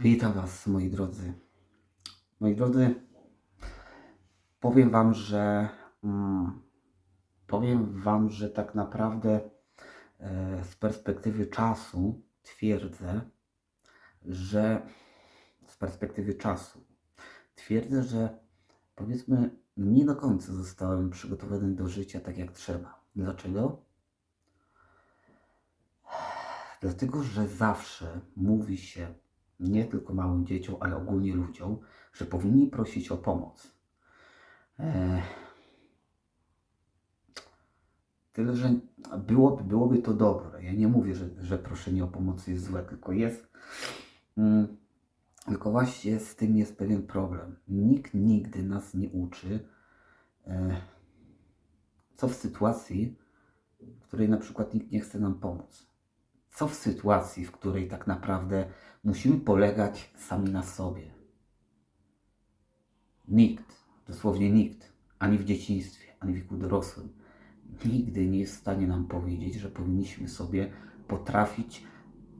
Witam Was, moi drodzy. Moi drodzy, powiem Wam, że mm, powiem Wam, że tak naprawdę e, z perspektywy czasu twierdzę, że z perspektywy czasu twierdzę, że powiedzmy nie do końca zostałem przygotowany do życia tak jak trzeba. Dlaczego? Dlatego, że zawsze mówi się nie tylko małym dzieciom, ale ogólnie ludziom, że powinni prosić o pomoc. Tyle, że byłoby, byłoby to dobre. Ja nie mówię, że, że proszenie o pomoc jest złe, tylko jest. Mm, tylko właśnie z tym jest pewien problem. Nikt nigdy nas nie uczy, e, co w sytuacji, w której na przykład nikt nie chce nam pomóc. Co w sytuacji, w której tak naprawdę musimy polegać sami na sobie. Nikt, dosłownie nikt, ani w dzieciństwie, ani w wieku dorosłym, nigdy nie jest w stanie nam powiedzieć, że powinniśmy sobie potrafić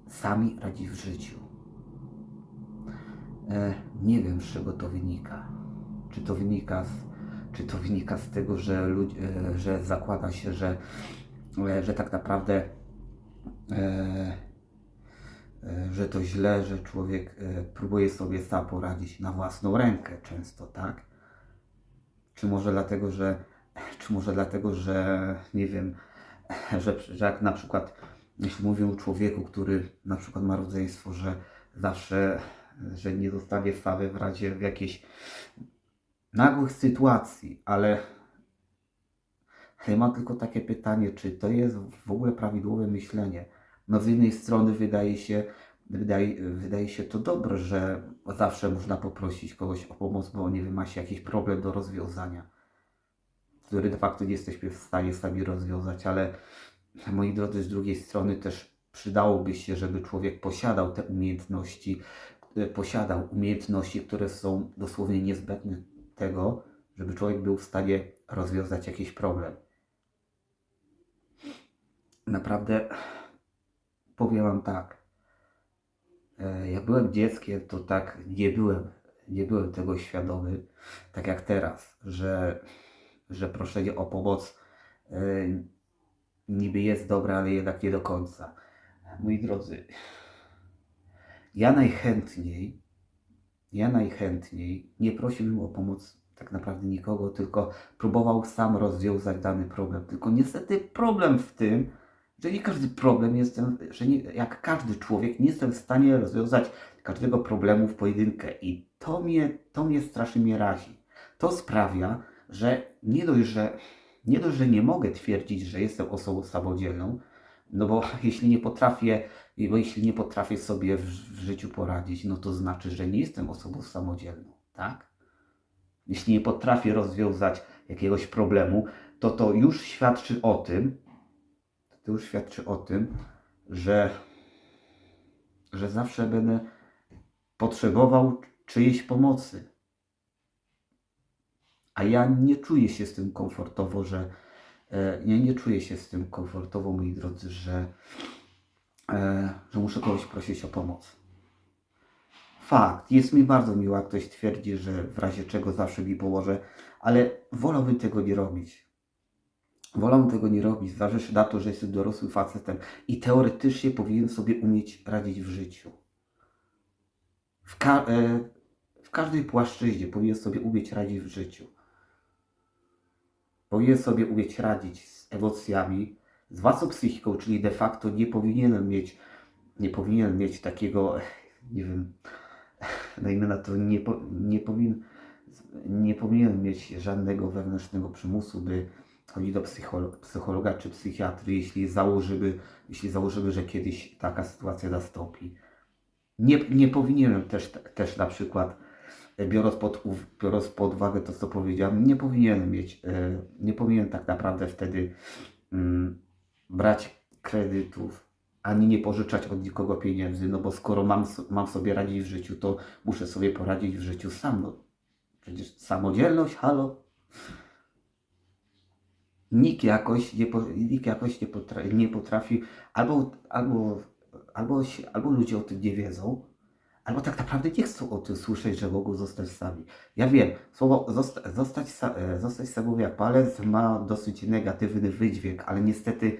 sami radzić w życiu. E, nie wiem, z czego to wynika. Czy to wynika z, czy to wynika z tego, że, lud, e, że zakłada się, że, e, że tak naprawdę że to źle, że człowiek e, próbuje sobie sam poradzić na własną rękę często, tak? Czy może dlatego, że czy może dlatego, że nie wiem, że, że jak na przykład jeśli mówię o człowieku, który na przykład ma rodzeństwo, że zawsze, że nie zostawie samy w razie w jakiejś nagłych sytuacji, ale ja mam tylko takie pytanie, czy to jest w ogóle prawidłowe myślenie? No z jednej strony wydaje się, wydaje, wydaje się to dobre, że zawsze można poprosić kogoś o pomoc, bo nie wiem, ma się jakiś problem do rozwiązania, który de facto nie jesteśmy w stanie sami rozwiązać, ale moi drodzy, z drugiej strony też przydałoby się, żeby człowiek posiadał te umiejętności, e, posiadał umiejętności, które są dosłownie niezbędne tego, żeby człowiek był w stanie rozwiązać jakiś problem. Naprawdę powiem Wam tak. e, Jak byłem dzieckiem, to tak nie byłem, nie byłem tego świadomy, tak jak teraz, że, że proszenie o pomoc e, niby jest dobre, ale jednak nie do końca. Moi drodzy, ja najchętniej, ja najchętniej nie prosiłbym o pomoc tak naprawdę nikogo, tylko próbował sam rozwiązać dany problem. Tylko niestety problem w tym, nie każdy problem jestem, że nie, jak każdy człowiek nie jestem w stanie rozwiązać każdego problemu w pojedynkę i to mnie, to mnie strasznie mnie razi. To sprawia, że nie dość, że nie dość, że nie mogę twierdzić, że jestem osobą samodzielną, no bo jeśli nie potrafię, bo jeśli nie potrafię sobie w, w życiu poradzić, no to znaczy, że nie jestem osobą samodzielną, tak? Jeśli nie potrafię rozwiązać jakiegoś problemu, to to już świadczy o tym, to już świadczy o tym, że, że zawsze będę potrzebował czyjejś pomocy. A ja nie czuję się z tym komfortowo, że e, ja nie czuję się z tym komfortowo, moi drodzy, że, e, że muszę kogoś prosić o pomoc. Fakt, jest mi bardzo miło, jak ktoś twierdzi, że w razie czego zawsze mi pomoże, ale wolałbym tego nie robić. Wolałbym tego nie robić, zważywszy na to, że jestem dorosłym facetem i teoretycznie powinien sobie umieć radzić w życiu. W, ka- e, w każdej płaszczyźnie powinien sobie umieć radzić w życiu. Powinien sobie umieć radzić z emocjami, z własną psychiką, czyli de facto nie powinienem mieć, nie powinien mieć takiego, nie wiem, dajmy na to, nie, po, nie, powin, nie powinien mieć żadnego wewnętrznego przymusu, by chodzić do psycholo- psychologa czy psychiatry, jeśli założymy, jeśli założymy, że kiedyś taka sytuacja nastąpi. Nie, nie powinienem też, też na przykład, e, biorąc pod, biorąc pod uwagę to, co powiedziałem, nie powinienem mieć, e, nie powinienem tak naprawdę wtedy mm, brać kredytów, ani nie pożyczać od nikogo pieniędzy, no bo skoro mam, mam sobie radzić w życiu, to muszę sobie poradzić w życiu sam. No. Przecież samodzielność, halo? Nikt jakoś nie, nikt jakoś nie, potrafi, nie potrafi albo, albo, albo, albo ludzie o tym nie wiedzą, albo tak naprawdę nie chcą o tym słyszeć, że mogą zostać sami. Ja wiem, słowo zosta zostać, e, zostać samą jak palec ma dosyć negatywny wydźwięk, ale niestety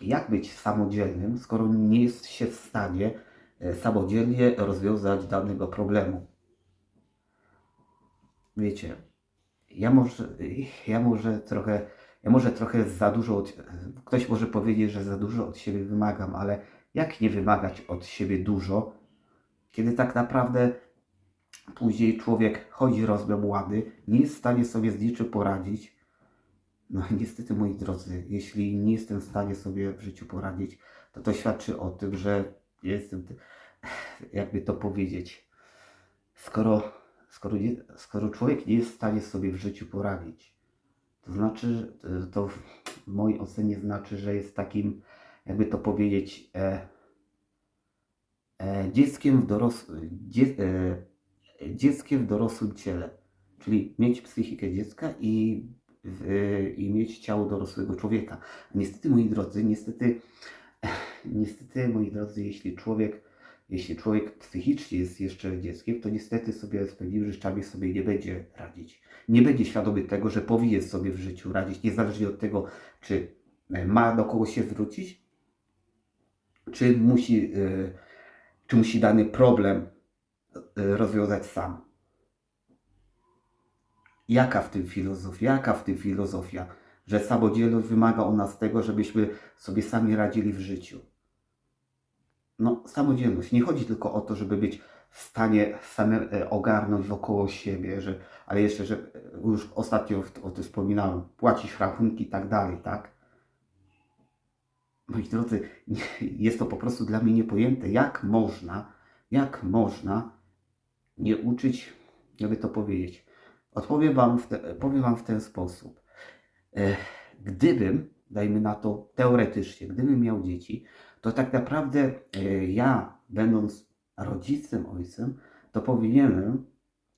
jak być samodzielnym, skoro nie jest się w stanie e, samodzielnie rozwiązać danego problemu? Wiecie, ja może, ja może trochę, ja może trochę za dużo, od, ktoś może powiedzieć, że za dużo od siebie wymagam, ale jak nie wymagać od siebie dużo, kiedy tak naprawdę później człowiek chodzi rozbłady, nie jest w stanie sobie z niczym poradzić. No niestety, moi drodzy, jeśli nie jestem w stanie sobie w życiu poradzić, to to świadczy o tym, że jestem, jakby to powiedzieć, skoro, skoro, nie, skoro człowiek nie jest w stanie sobie w życiu poradzić, znaczy, to w mojej ocenie znaczy, że jest takim, jakby to powiedzieć, e, e, dzieckiem w dorosłym, dzie, e, dzieckiem w dorosłym ciele. Czyli mieć psychikę dziecka i, w, i mieć ciało dorosłego człowieka. Niestety, moi drodzy, niestety, niestety, moi drodzy, jeśli człowiek, jeśli człowiek psychicznie jest jeszcze dzieckiem, to niestety sobie z pewnymi rzeczami sobie nie będzie radzić. Nie będzie świadomy tego, że powinien sobie w życiu radzić, niezależnie od tego, czy e, ma do kogo się zwrócić, czy musi, e, czy musi dany problem e, rozwiązać sam. Jaka w tym filozofia? Jaka w tym filozofia? Że samodzielność wymaga od nas tego, żebyśmy sobie sami radzili w życiu. No, samodzielność. Nie chodzi tylko o to, żeby być w stanie same e, ogarnąć wokoło siebie, że, ale jeszcze, że e, już ostatnio o tym wspominałem, płacić rachunki i tak dalej, tak? Moi drodzy, nie- jest to po prostu dla mnie niepojęte, jak można, jak można nie uczyć, jakby to powiedzieć. Odpowiem Wam w, te, powiem wam w ten sposób. E, Gdybym, dajmy na to teoretycznie, gdybym miał dzieci, to tak naprawdę e, ja, będąc rodzicem, ojcem, to powinienem,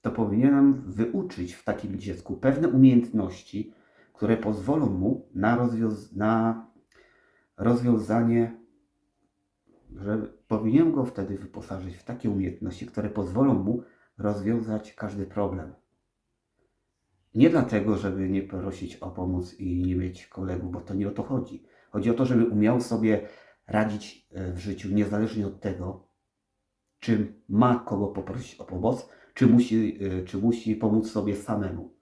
to powinienem wyuczyć w takim dziecku pewne umiejętności, które pozwolą mu na, rozwiąz- na rozwiązanie, że powinienem go wtedy wyposażyć w takie umiejętności, które pozwolą mu rozwiązać każdy problem. Nie dlatego, żeby nie prosić o pomoc i nie mieć kolegów, bo to nie o to chodzi. Chodzi o to, żeby umiał sobie radzić e, w życiu, niezależnie od tego, czy ma kogo poprosić o pomoc, czy musi, e, czy musi pomóc sobie samemu.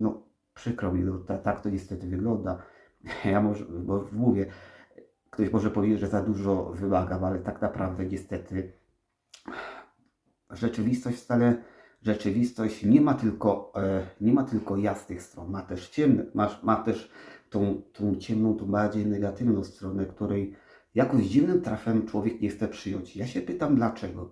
No, przykro mi, no, ta, tak to niestety wygląda. Ja może, bo mówię, ktoś może powiedzieć, że za dużo wymagam, ale tak naprawdę niestety rzeczywistość wcale, rzeczywistość nie ma tylko, e, nie ma tylko jasnych stron, ma też ciemne, ma, ma też tą, tą ciemną, tą bardziej negatywną stronę, której jakoś dziwnym trafem człowiek nie chce przyjąć. Ja się pytam dlaczego.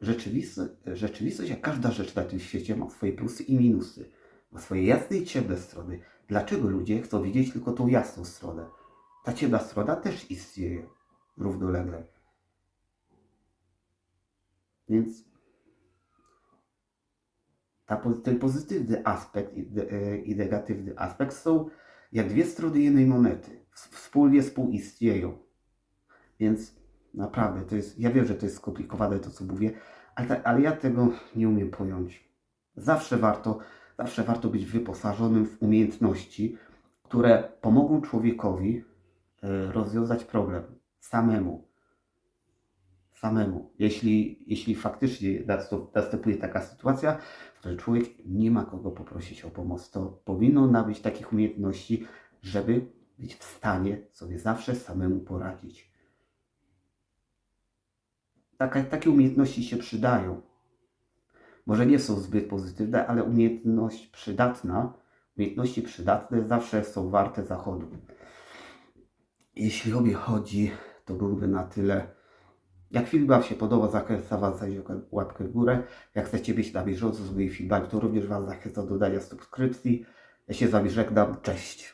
Rzeczywistość, rzeczywistość, jak każda rzecz na tym świecie, ma swoje plusy i minusy. Ma swoje jasne i ciemne strony. Dlaczego ludzie chcą widzieć tylko tą jasną stronę? Ta ciemna strona też istnieje równolegle. Więc ta, ten pozytywny aspekt i, e, i negatywny aspekt są jak dwie strony jednej monety. Wspólnie współistnieją. Więc naprawdę, to jest, ja wiem, że to jest skomplikowane to, co mówię, ale, ale ja tego nie umiem pojąć. Zawsze warto, zawsze warto być wyposażonym w umiejętności, które pomogą człowiekowi e, rozwiązać problem samemu. Samemu. Jeśli, jeśli faktycznie następuje taka sytuacja, w której człowiek nie ma kogo poprosić o pomoc, to powinno nabyć takich umiejętności, żeby być w stanie sobie zawsze samemu poradzić. Taka, takie umiejętności się przydają. Może nie są zbyt pozytywne, ale umiejętność przydatna, umiejętności przydatne zawsze są warte zachodu. Jeśli o mnie chodzi, to byłby na tyle. Jak film Wam się podoba, zachęcam Was dać łapkę w górę. Jak chcecie być na bieżąco z moimi filmami, to również Was zachęcam do dania subskrypcji. Ja się z Wami żegnam. Cześć.